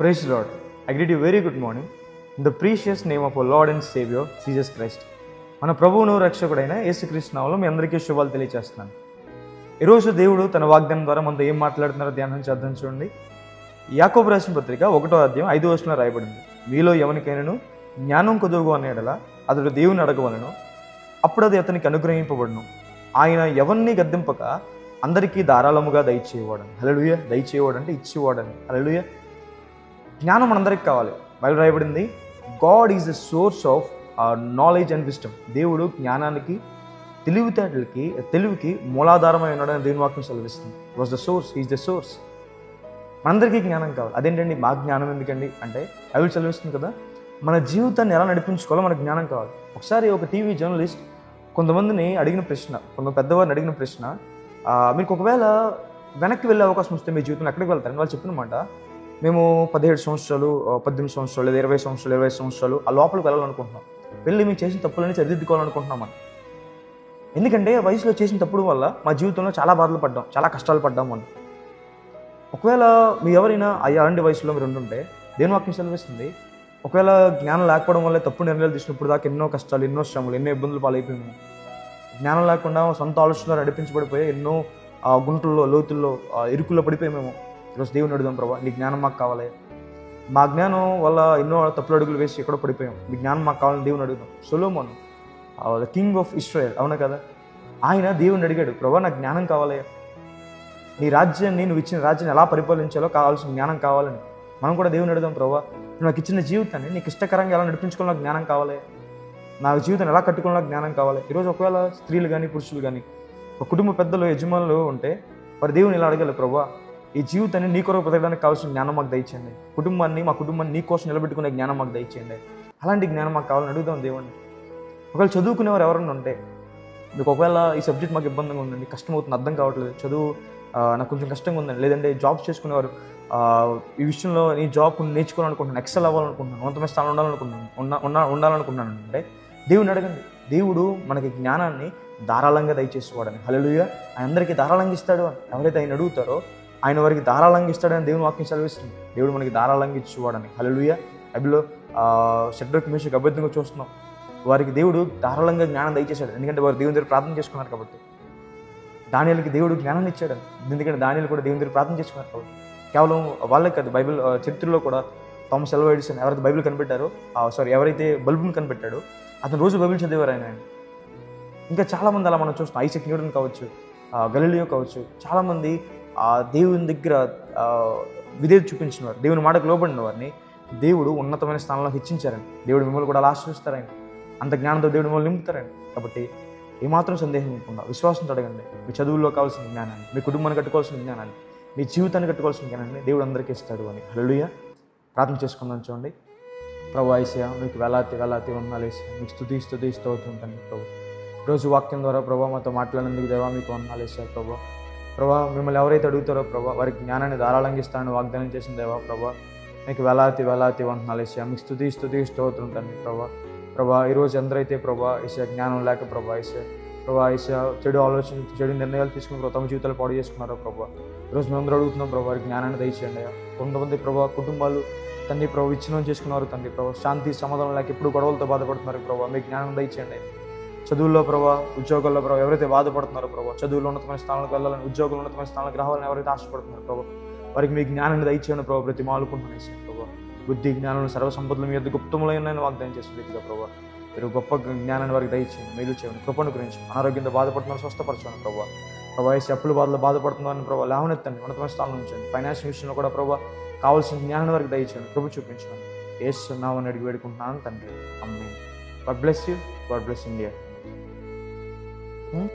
Praise the Lord. I greet you very good morning. In the precious name of our Lord and Savior, Jesus Christ. మన ప్రభువును రక్షకుడైన యేసుక్రీస్తు మీ అందరికీ శుభాలు తెలియజేస్తున్నాను ఈరోజు దేవుడు తన వాగ్దానం ద్వారా మనతో ఏం మాట్లాడుతున్నారో ధ్యానం చేద్దాం చూడండి. యాకోబు రాసిన పత్రిక ఒకటో అధ్యాయం ఐదో వర్షంలో రాయబడింది. మీలో ఎవరికైనాను జ్ఞానం కుదువు అనే ఎడల అతడు దేవుని అడగవలను అప్పుడు అది అతనికి అనుగ్రహింపబడును. ఆయన ఎవరిని గద్దింపక అందరికీ ధారాళముగా దయచేయవాడని. హలలుయ దయచేయవాడు అంటే ఇచ్చేవాడని. హలలుయ జ్ఞానం మనందరికి కావాలి. బయలు రాయబడింది God is the source of knowledge and wisdom దేవుడు జ్ఞానానికి తెలివితేటలకి తెలివికి మూలాధారమై ఉన్నాడని దేవుని వాక్యం సెలవిస్తుంది. Was the source is the source మనందరికీ జ్ఞానం కావాలి. అదేంటండి? మా జ్ఞానం ఎందుకండి? అంటే అవి చదివిస్తుంది కదా మన జీవితాన్ని ఎలా నడిపించుకోవాలో మనకు జ్ఞానం కావాలి. ఒకసారి ఒక టీవీ జర్నలిస్ట్ కొంతమందిని అడిగిన ప్రశ్న కొంత పెద్దవారిని అడిగిన ప్రశ్న మీకు ఒకవేళ వెనక్కి వెళ్ళే అవకాశం వస్తే మీ జీవితంలో ఎక్కడికి వెళ్తారని వాళ్ళు చెప్పినమాట మేము పదిహేడు సంవత్సరాలు పద్దెనిమిది సంవత్సరాలు లేదా ఇరవై సంవత్సరాలు ఇరవై సంవత్సరాలు ఆ లోపలికి వెళ్ళాలనుకుంటున్నాం. వెళ్ళి మేము చేసిన తప్పులని సరిదిద్దుకోవాలనుకుంటున్నాం ఎందుకంటే వయసులో చేసిన తప్పుడు వల్ల మా జీవితంలో చాలా బాధలు పడ్డాం చాలా కష్టాలు పడ్డాం అని ఒకవేళ మీ ఎవరైనా అయ్యా అలాంటి వయసులో మీరు ఉంటుంటే దేని వాక్యం సెలవిస్తుంది? ఒకవేళ జ్ఞానం లేకపోవడం వల్ల తప్పు నిర్ణయాలు తీసినప్పుడు దాకా ఎన్నో కష్టాలు ఎన్నో శ్రమలు ఎన్నో ఇబ్బందులు పాలైపోయినాయి. జ్ఞానం లేకుండా సొంత ఆలోచనలు నడిపించబడిపోయి ఎన్నో గుంటల్లో లోతుల్లో ఇరుకుల్లో పడిపోయి మేము. ఈరోజు దేవుని అడుగుదాం ప్రభా. నీ జ్ఞానం మాకు కావాలి. మా జ్ఞానం వల్ల ఎన్నో తప్పులు అడుగులు వేసి ఎక్కడో పడిపోయాం. మీ జ్ఞానం మాకు కావాలని దేవుని అడుగుదాం. Solomon the king of Israel అవునా కదా? ఆయన దేవుని అడిగాడు ప్రభా నాకు జ్ఞానం కావాలి. నీ రాజ్యాన్ని నువ్వు ఇచ్చిన రాజ్యాన్ని ఎలా పరిపాలించాలో కావాల్సిన జ్ఞానం కావాలని. మనం కూడా దేవుని అడుగుదాం ప్రభా. నాకు ఇచ్చిన జీవితాన్ని నీకు ఇష్టకరంగా ఎలా నడిపించుకోవాలో నాకు జ్ఞానం కావాలి. నా జీవితం ఎలా కట్టుకోవాలో జ్ఞానం కావాలి. ఈరోజు ఒకవేళ స్త్రీలు కానీ పురుషులు కానీ ఒక కుటుంబ పెద్దలు యజమానులు ఉంటే వారి దేవుని ఇలా అడగాలి ప్రభా? ఈ జీవితాన్ని నీ కొరకు బ్రతకడానికి కావాల్సిన జ్ఞానం మాకు దయచేయండి. కుటుంబాన్ని మా కుటుంబాన్ని నీ కోసం నిలబెట్టుకునే జ్ఞానం మాకు దయచేయండి. అలాంటి జ్ఞానం మాకు కావాలని అడుగుదాం దేవుణ్ణి. ఒకవేళ చదువుకునేవారు ఎవరైనా ఉంటే మీకు ఒకవేళ ఈ సబ్జెక్ట్ మాకు ఇబ్బందిగా ఉందండి కష్టం అవుతుంది అర్థం కావట్లేదు చదువు నాకు కొంచెం కష్టంగా ఉందండి లేదంటే జాబ్స్ చేసుకునేవారు ఈ విషయంలో నీ జాబ్ నేర్చుకోవాలనుకుంటున్నాను ఎక్సెల్ అవ్వాలనుకుంటున్నాను ఉన్నతమైన స్థానం ఉండాలనుకుంటున్నాను ఉన్న ఉండాలనుకుంటున్నాను అంటే దేవుని అడగండి. దేవుడు మనకి జ్ఞానాన్ని ధారాళంగా దయచేసేవాడని. హలలుగా ఆయన అందరికీ ధారాళంగా ఇస్తాడు అని. ఎవరైతే ఆయన అడుగుతారో ఆయన వారికి ధారాళంగా ఇస్తాడని దేవుని వాక్యం చదివిస్తుంది దేవుడు మనకి ధారాళంగా ఇచ్చేవాడని. హలలుయ అభిలో షడ్రక్ మేషకు అభ్యర్థంగా చూస్తున్నాం. వారికి దేవుడు ధారాళంగా జ్ఞానం దయచేశాడు. ఎందుకంటే వారు దేవుని దగ్గర ప్రార్థన చేసుకున్నారు కాబట్టి. దానిలకి దేవుడు జ్ఞానాన్ని ఇచ్చాడు. ఎందుకంటే దానిలు కూడా దేవుని దగ్గర ప్రార్థన చేసుకున్నారు కాబట్టి. కేవలం వాళ్ళకి కాదు బైబిల్ చరిత్రలో కూడా థామస్ ఎల్వా ఎడిసన్ ఎవరైతే బైబిల్ కనిపెట్టారో సారీ ఎవరైతే బల్బుని కనిపెట్టాడో అతను రోజు బైబిల్ చదివారు ఆయన. ఇంకా చాలామంది అలా మనం చూస్తున్నాం. ఐసెక్ న్యూటన్ కావచ్చు గలీలియో కావచ్చు. చాలామంది ఆ దేవుని దగ్గర విధేయత చూపించిన వారు దేవుని మాటకు లోబడిన వారిని దేవుడు ఉన్నతమైన స్థానంలో హెచ్చించారని దేవుడు మిమ్మల్ని కూడా అలా ఆశ్రయిస్తారని అంత జ్ఞానంతో దేవుడు మిమ్మల్ని నింపుతారని కాబట్టి ఏమాత్రం సందేహం లేకుండా విశ్వాసంతో అడగండి. మీ చదువుల్లో కావాల్సిన జ్ఞానాన్ని మీ కుటుంబాన్ని కట్టుకోవాల్సిన జ్ఞానాన్ని మీ జీవితాన్ని కట్టుకోవాల్సిన జ్ఞానాన్ని దేవుడు అందరికీ ఇస్తాడు అని. హలుయ ప్రార్థన చేసుకుందాం చూడండి. ప్రభు ఐసయా మీకు వేలాతి వేలాతి వందనాలు వేసా మీకు స్థుతి స్థుతి స్తోతుంటాను ప్రభు. రోజు వాక్యం ద్వారా ప్రభావ మాతో మాట్లాడినందుకు దేవా మీకు వందనాలు వేసా ప్రభా మిమ్మల్ని ఎవరైతే అడుగుతారో ప్రభా వారికి జ్ఞానాన్ని ధారాళంగా ఇస్తానని వాగ్దానం చేసిన దేవా ప్రభా మీకు వెలాతి వెలాతి వందనాలు వేసా మీకు స్థుతి స్థుతి స్తోతుంటాను ప్రభా. ప్రభా ఈరోజు ఎందరైతే ప్రభా ఇసే జ్ఞానం లేక ప్రభా ఇసే ప్రభా ఇసే చెడు ఆలోచన చెడు నిర్ణయాలు తీసుకుని తమ జీవితాలు పాడు చేసుకున్నారో ప్రభా ఈరోజు మేమందరూ అడుగుతున్నాం ప్రభా వారికి జ్ఞానాన్ని దయచేయండి కొంతమంది ప్రభా కుటుంబాలు తండ్రి ప్రభు విచ్ఛిన్నం చేసుకున్నారు తండ్రి ప్రభు శాంతి సమాధానం లేక ఎప్పుడు గొడవలతో బాధపడుతున్నారు ప్రభా మీకు జ్ఞానం దయచేయండి చదువుల్లో ప్రభా ఉద్యోగాల్లో ప్రభావ ఎవరైతే బాధపడుతున్నారో ప్రభావ చదువులో ఉన్నతమైన స్థానాలకు వెళ్ళాలని ఉద్యోగులు ఉన్నతమైన స్థానాలకు రావాలని ఎవరైతే ఆశపడుతున్నారో ప్రభావ వారికి మీ జ్ఞానాన్ని దయచేయండి ప్రభావ ప్రతి మాలుకుంటున్నాయి ప్రభావ బుద్ధి జ్ఞానం సర్వసంపదలు మీ యొక్క గుప్తములైన వాగ్దానం చేసిన రీతిగా ప్రభావ మీరు గొప్ప జ్ఞానాన్ని వారికి దయచేయండి మేలు చేయండి కృపను గురించి అనారోగ్యంతో బాధపడుతున్న స్వస్థపరచండి ప్రభావ ప్రభావ ఈ అప్పుల బాధలు బాధపడుతున్నారని ప్రభావ లేవనెత్తండి ఉన్నతమైన స్థానం ఉంచండి. ఫైనాన్షియల్ విషయంలో కూడా ప్రభావ కావాల్సిన జ్ఞానం వారికి దయచేయండి కృప చూపించండి. ఏస్తున్నామని అడిగి వేడుకుంటున్నాను తండ్రి. అమ్మే God bless you God bless India